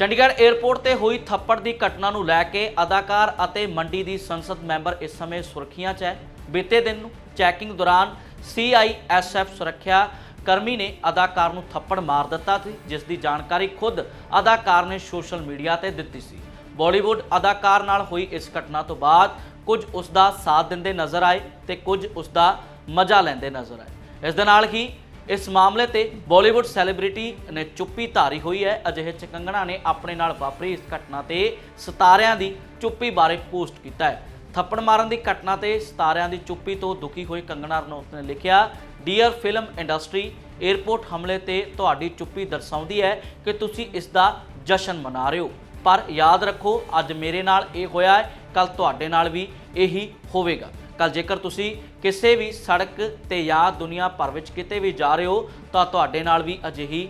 Chandigarh airport ਤੇ ਹੋਈ ਥੱਪੜ ਦੀ ਘਟਨਾ ਨੂੰ ਲੈ ਕੇ ਅਦਾਕਾਰ ਅਤੇ ਮੰਡੀ ਦੀ ਸੰਸਦ ਮੈਂਬਰ ਇਸ ਸਮੇਂ ਸੁਰਖੀਆਂ 'ਚ ਹੈ। ਬੀਤੇ ਦਿਨ ਨੂੰ ਚੈਕਿੰਗ ਦੌਰਾਨ ਸੀਆਈਐਸਐਫ ਸੁਰੱਖਿਆ ਕਰਮੀ ਨੇ ਅਦਾਕਾਰ ਨੂੰ ਥੱਪੜ ਮਾਰ ਦਿੱਤਾ ਸੀ, ਜਿਸ ਦੀ ਜਾਣਕਾਰੀ ਖੁਦ ਅਦਾਕਾਰ ਨੇ ਸੋਸ਼ਲ ਮੀਡੀਆ ਤੇ ਦਿੱਤੀ ਸੀ। ਬਾਲੀਵੁੱਡ ਅਦਾਕਾਰ ਨਾਲ ਹੋਈ ਇਸ ਘਟਨਾ ਤੋਂ ਬਾਅਦ ਕੁਝ ਉਸ ਦਾ ਸਾਥ ਦਿੰਦੇ ਨਜ਼ਰ ਆਏ ਤੇ ਕੁਝ ਉਸ ਦਾ ਮਜ਼ਾ ਲੈਂਦੇ ਨਜ਼ਰ ਆਏ। ਇਸ ਦੇ ਨਾਲ ਹੀ ਇਸ ਮਾਮਲੇ ਤੇ ਬਾਲੀਵੁੱਡ ਸੈਲੀਬ੍ਰਿਟੀ ਨੇ ਚੁੱਪੀ ਧਾਰੀ ਹੋਈ ਹੈ। ਅਜਿਹੇ ਚ ਕੰਗਣਾ ਨੇ ਆਪਣੇ ਨਾਲ ਵਾਪਰੀ ਇਸ ਘਟਨਾ ਤੇ ਸਿਤਾਰਿਆਂ ਦੀ ਚੁੱਪੀ ਬਾਰੇ ਪੋਸਟ ਕੀਤਾ ਹੈ। ਥੱਪੜ ਮਾਰਨ ਦੀ ਘਟਨਾ ਤੇ ਸਿਤਾਰਿਆਂ ਦੀ ਚੁੱਪੀ ਤੋਂ ਦੁਖੀ ਹੋਈ ਕੰਗਣਾ ਰਣੌਤ ਨੇ ਲਿਖਿਆ, ਡੀਅਰ ਫਿਲਮ ਇੰਡਸਟਰੀ 에ਅਰਪੋਰਟ ਹਮਲੇ ਤੇ ਤੁਹਾਡੀ ਚੁੱਪੀ ਦਰਸਾਉਂਦੀ ਹੈ ਕਿ ਤੁਸੀਂ ਇਸ ਦਾ ਜਸ਼ਨ ਮਨਾ ਰਹੇ ਹੋ। ਪਰ ਯਾਦ ਰੱਖੋ, ਅੱਜ ਮੇਰੇ ਨਾਲ ਇਹ ਹੋਇਆ ਹੈ ਕੱਲ ਤੁਹਾਡੇ ਨਾਲ ਵੀ ਇਹੀ ਹੋਵੇਗਾ। ਕੱਲ ਜੇਕਰ ਤੁਸੀਂ ਕਿਸੇ ਵੀ ਸੜਕ ਤੇ ਜਾਂ ਦੁਨੀਆ ਭਰ ਵਿੱਚ ਕਿਤੇ ਵੀ ਜਾ ਰਹੇ ਹੋ, ਤਾਂ ਤੁਹਾਡੇ ਨਾਲ ਵੀ ਅਜਿਹੀ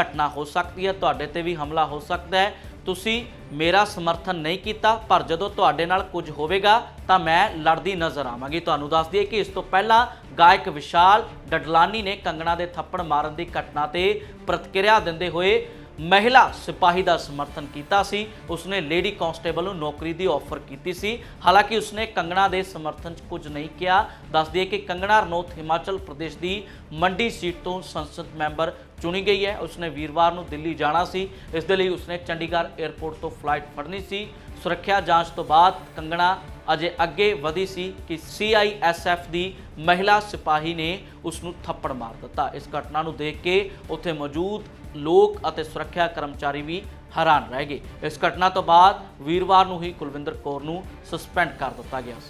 ਘਟਨਾ ਹੋ ਸਕਦੀ ਹੈ, ਤੁਹਾਡੇ ਤੇ ਵੀ ਹਮਲਾ ਹੋ ਸਕਦਾ ਹੈ। ਤੁਸੀਂ ਮੇਰਾ ਸਮਰਥਨ ਨਹੀਂ ਕੀਤਾ, ਪਰ ਜਦੋਂ ਤੁਹਾਡੇ ਨਾਲ ਕੁਝ ਹੋਵੇਗਾ, ਤਾਂ ਮੈਂ ਲੜਦੀ ਨਜ਼ਰ ਆਵਾਂਗੀ। ਤੁਹਾਨੂੰ ਦੱਸ ਦਈਏ ਕਿ ਇਸ ਤੋਂ ਪਹਿਲਾਂ ਗਾਇਕ ਵਿਸ਼ਾਲ ਡਡਲਾਨੀ ਨੇ ਕੰਗਣਾ ਦੇ ਥੱਪੜ ਮਾਰਨ ਦੀ ਘਟਨਾ ਤੇ ਪ੍ਰਤੀਕਿਰਿਆ ਦਿੰਦੇ ਹੋਏ ਮਹਿਲਾ ਸਿਪਾਹੀ ਦਾ ਸਮਰਥਨ ਕੀਤਾ ਸੀ। ਉਸਨੇ ਲੇਡੀ ਕਾਂਸਟੇਬਲ ਨੂੰ ਨੌਕਰੀ ਦੀ ਆਫਰ ਕੀਤੀ ਸੀ। ਹਾਲਾਂਕਿ ਉਸਨੇ ਕੰਗਣਾ ਦੇ ਸਮਰਥਨ 'ਚ ਕੁਝ ਨਹੀਂ ਕਿਹਾ। ਦੱਸ ਦਈਏ ਕਿ ਕੰਗਣਾ ਰਣੌਤ ਹਿਮਾਚਲ ਪ੍ਰਦੇਸ਼ ਦੀ ਮੰਡੀ ਸੀਟ ਤੋਂ ਸੰਸਦ ਮੈਂਬਰ ਚੁਣੀ ਗਈ ਹੈ। ਉਸਨੇ ਵੀਰਵਾਰ ਨੂੰ ਦਿੱਲੀ ਜਾਣਾ ਸੀ। ਇਸ ਦੇ ਲਈ ਉਸਨੇ ਚੰਡੀਗੜ੍ਹ 에ਅਰਪੋਰਟ ਤੋਂ ਫਲਾਈਟ ਫੜਨੀ ਸੀ। ਸੁਰੱਖਿਆ ਜਾਂਚ ਤੋਂ ਬਾਅਦ ਕੰਗਣਾ ਅਜੇ ਅੱਗੇ ਵਧੀ ਸੀ ਕਿ ਸੀਆਈਐਸਐਫ ਦੀ ਮਹਿਲਾ ਸਿਪਾਹੀ ਨੇ ਉਸ ਨੂੰ ਥੱਪੜ ਮਾਰ ਦਿੱਤਾ। ਇਸ ਘਟਨਾ ਨੂੰ ਦੇਖ ਕੇ ਉੱਥੇ ਮੌਜੂਦ ਲੋਕ ਅਤੇ ਸੁਰੱਖਿਆ ਕਰਮਚਾਰੀ ਵੀ ਹੈਰਾਨ ਰਹਿ ਗਏ। ਇਸ ਘਟਨਾ ਤੋਂ ਬਾਅਦ ਵੀਰਵਾਰ ਨੂੰ ਹੀ ਕੁਲਵਿੰਦਰ ਕੌਰ ਨੂੰ ਸਸਪੈਂਡ ਕਰ ਦਿੱਤਾ ਗਿਆ ਸੀ।